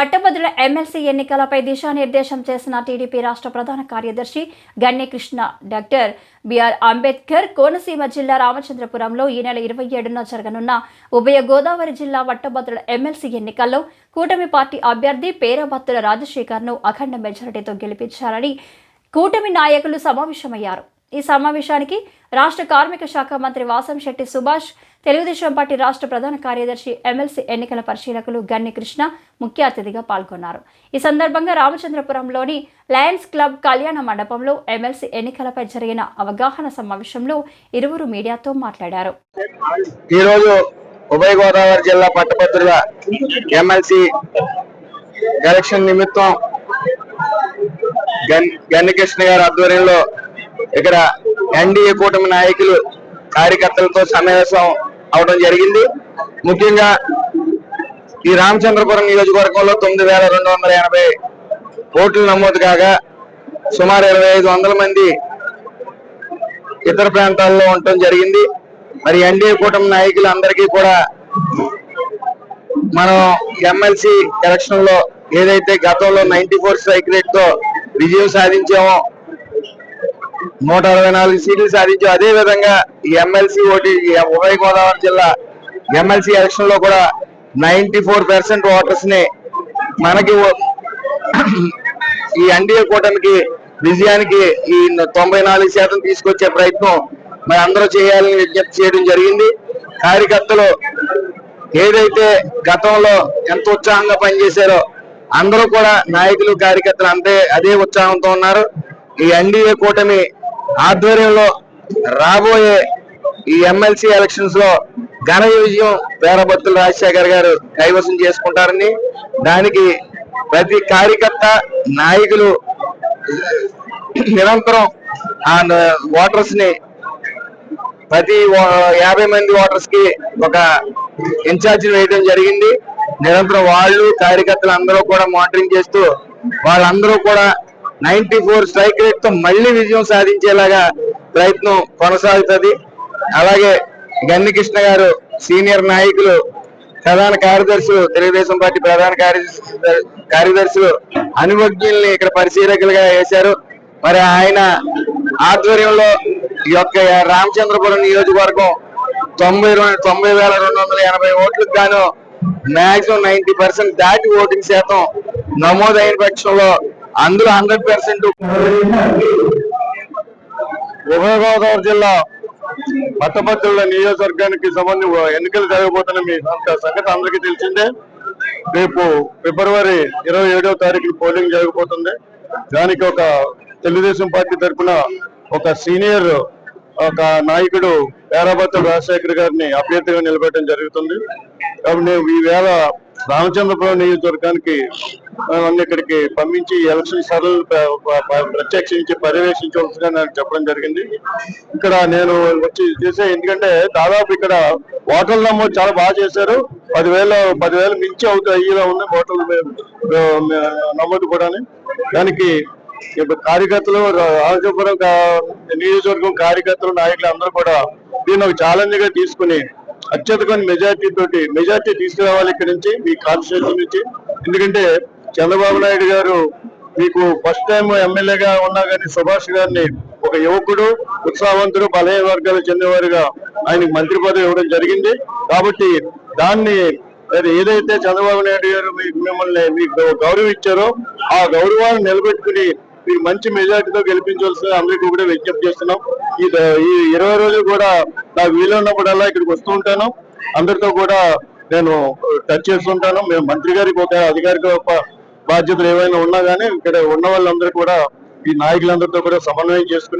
పట్టభద్రుల ఎమ్మెల్సీ ఎన్నికలపై దిశానిర్దేశం చేసిన టీడీపీ రాష్ట్ర ప్రధాన కార్యదర్శి గణ్యకృష్ణ డాక్టర్ బిఆర్ అంబేద్కర్ కోనసీమ జిల్లా రామచంద్రపురంలో ఈ నెల ఇరవై ఏడున జరగనున్న ఉభయ గోదావరి జిల్లా పట్టభద్రుల ఎమ్మెల్సీ ఎన్నికల్లో కూటమి పార్టీ అభ్యర్థి పేరభత్తుల రాజశేఖర్ను అఖండ మెజారిటీతో గెలిపించాలని కూటమి నాయకులు సమావేశమయ్యారు. ఈ సమావేశానికి రాష్ట్ర కార్మిక శాఖ మంత్రి వాసంశెట్టి సుభాష్ తెలుగుదేశం పార్టీ రాష్ట్ర ప్రధాన కార్యదర్శి ఎమ్మెల్సీ ఎన్నికల పరిశీలకులు గన్ని కృష్ణ ముఖ్య అతిథిగా పాల్గొన్నారు. ఈ సందర్భంగా రామచంద్రపురంలోని లయన్స్ క్లబ్ కళ్యాణ మండపంలో ఎమ్మెల్సీ ఎన్నికలపై జరిగిన అవగాహన సమావేశంలో ఇరువురు మీడియాతో మాట్లాడారు. ఈరోజు ఉభయ గోదావరి జిల్లా పట్టభద్రుల ఎమ్మెల్సీ ఎలక్షన్ నిమిత్తం గన్నికృష్ణ గారి ఆధ్వర్యంలో ఇక్కడ ఎన్డీఏ కూటమి నాయకులు కార్యకర్తలతో సమావేశం అవడం జరిగింది. ముఖ్యంగా ఈ రామచంద్రపురం నియోజకవర్గంలో తొమ్మిది వేల రెండు వందల ఎనభై ఓట్లు నమోదు కాగా సుమారు ఇరవై ఐదు వందల మంది ఇతర ప్రాంతాల్లో ఉండటం జరిగింది. మరి ఎన్డీఏ కూటమి నాయకులందరికీ కూడా మనం ఎమ్మెల్సీ ఎలక్షన్లో ఏదైతే గతంలో నైన్టీ ఫోర్ స్ట్రైక్ రేట్తో విజయం సాధించాము. నూట అరవై నాలుగు సీట్లు సాధించాం అదే విధంగా ఈ ఎమ్మెల్సీ ఓటీ ఉభయ గోదావరి జిల్లా ఎమ్మెల్సీ ఎలక్షన్లో కూడా నైన్టీ ఫోర్ పర్సెంట్ ఓటర్స్ని మనకి ఈ ఎన్డీఏ కూటమికి విజయానికి ఈ తొంభై నాలుగు శాతం తీసుకొచ్చే ప్రయత్నం మరి అందరూ చేయాలని విజ్ఞప్తి చేయడం జరిగింది. కార్యకర్తలు ఏదైతే గతంలో ఎంత ఉత్సాహంగా పనిచేశారో అందరూ కూడా నాయకులు కార్యకర్తలు అంతే అదే ఉత్సాహంతో ఉన్నారు. ఈ ఎన్డీఏ కూటమి ఆధ్వర్యంలో రాబోయే ఈ ఎమ్మెల్సీ ఎలక్షన్స్లో ఘన విజయం పేరబత్తుల రాజశేఖర్ గారు కైవసం చేసుకుంటారని దానికి ప్రతి కార్యకర్త నాయకులు నిరంతరం ఆ ఓటర్స్ని ప్రతి ఓ- యాభై మంది ఓటర్స్కి ఒక ఇన్ఛార్జ్ వేయడం జరిగింది. నిరంతరం వాళ్ళు కార్యకర్తలు అందరూ కూడా మానిటరింగ్ చేస్తూ వాళ్ళందరూ కూడా నైన్టీ ఫోర్ స్ట్రైక్ రేట్తో మళ్ళీ విజయం సాధించేలాగా ప్రయత్నం కొనసాగుతుంది. అలాగే గన్నికృష్ణ గారు సీనియర్ నాయకులు ప్రధాన కార్యదర్శులు తెలుగుదేశం పార్టీ ప్రధాన కార్యదర్శి కార్యదర్శులు అనుభజ్ఞుల్ని ఇక్కడ పరిశీలకులుగా వేశారు. మరి ఆయన ఆధ్వర్యంలో ఈ యొక్క రామచంద్రపురం నియోజకవర్గం తొంభై తొంభై వేల రెండు వందల ఎనభై ఓట్లకు గాను మాక్సిమం నైన్టీ పర్సెంట్ దాటి ఓటింగ్ శాతం నమోదైన పక్షంలో అందులో హండ్రెడ్ పర్సెంట్ ఉభయ గోదావరి జిల్లా పట్టభద్రుల నియోజకవర్గానికి సంబంధించి ఎన్నికలు జరగబోతున్న మీ అంత సంగతి అందరికీ తెలిసిందే. రేపు ఫిబ్రవరి ఇరవై ఏడవ తారీఖు పోలింగ్ జరగబోతుంది. దానికి ఒక తెలుగుదేశం పార్టీ తరఫున ఒక సీనియర్ ఒక నాయకుడు పేరాబత్తుల రాజశేఖర్ గారిని అభ్యర్థిగా నిలబెట్టడం జరుగుతుంది. కాబట్టి నేను ఈవేళ రామచంద్రపురం నియోజకవర్గానికి నన్ను ఇక్కడికి పంపించి ఎలక్షన్ సరళ ప్రత్యక్షించి పర్యవేక్షించవలసిగా నాకు చెప్పడం జరిగింది. ఇక్కడ నేను వచ్చి చేసే ఎందుకంటే దాదాపు ఇక్కడ ఓటర్ల నమోదు చాలా బాగా చేశారు. పదివేల పదివేలు మించి అవుతాయి. అయ్యేలా ఉన్నాయి ఓటర్లు నమోదు కూడా దానికి ఇప్పుడు కార్యకర్తలు రాజపురం నియోజకవర్గం కార్యకర్తలు నాయకులు అందరూ కూడా దీన్ని ఒక ఛాలెంజ్గా తీసుకుని అత్యధిక మెజార్టీ తోటి మెజార్టీ తీసుకురావాలి ఇక్కడి నుంచి మీ కాన్స్టిట్యూషన్ నుంచి. ఎందుకంటే చంద్రబాబు నాయుడు గారు మీకు ఫస్ట్ టైం ఎమ్మెల్యేగా ఉన్నా కానీ సుభాష్ గారిని ఒక యువకుడు ఉత్సాహవంతుడు బలహీన వర్గాలకు చెందినవారుగా ఆయనకు మంత్రి పదవి ఇవ్వడం జరిగింది. కాబట్టి దాన్ని ఏదైతే చంద్రబాబు నాయుడు గారు మిమ్మల్ని మీకు గౌరవం ఇచ్చారో ఆ గౌరవాన్ని నిలబెట్టుకుని మీరు మంచి మెజార్టీతో గెలిపించవలసిన అందరికీ కూడా విజ్ఞప్తి చేస్తున్నాం. ఈ ఈ ఇరవై రోజులు కూడా నాకు వీలున్నప్పుడల్లా ఇక్కడికి వస్తూ ఉంటాను. అందరితో కూడా నేను టచ్ చేస్తుంటాను మేము మంత్రి గారికి ఒక అధికారిక బాధ్యతలు ఏవైనా ఉన్నా కానీ ఇక్కడ ఉన్న వాళ్ళందరూ కూడా ఈ నాయకులందరితో కూడా సమన్వయం చేసుకుని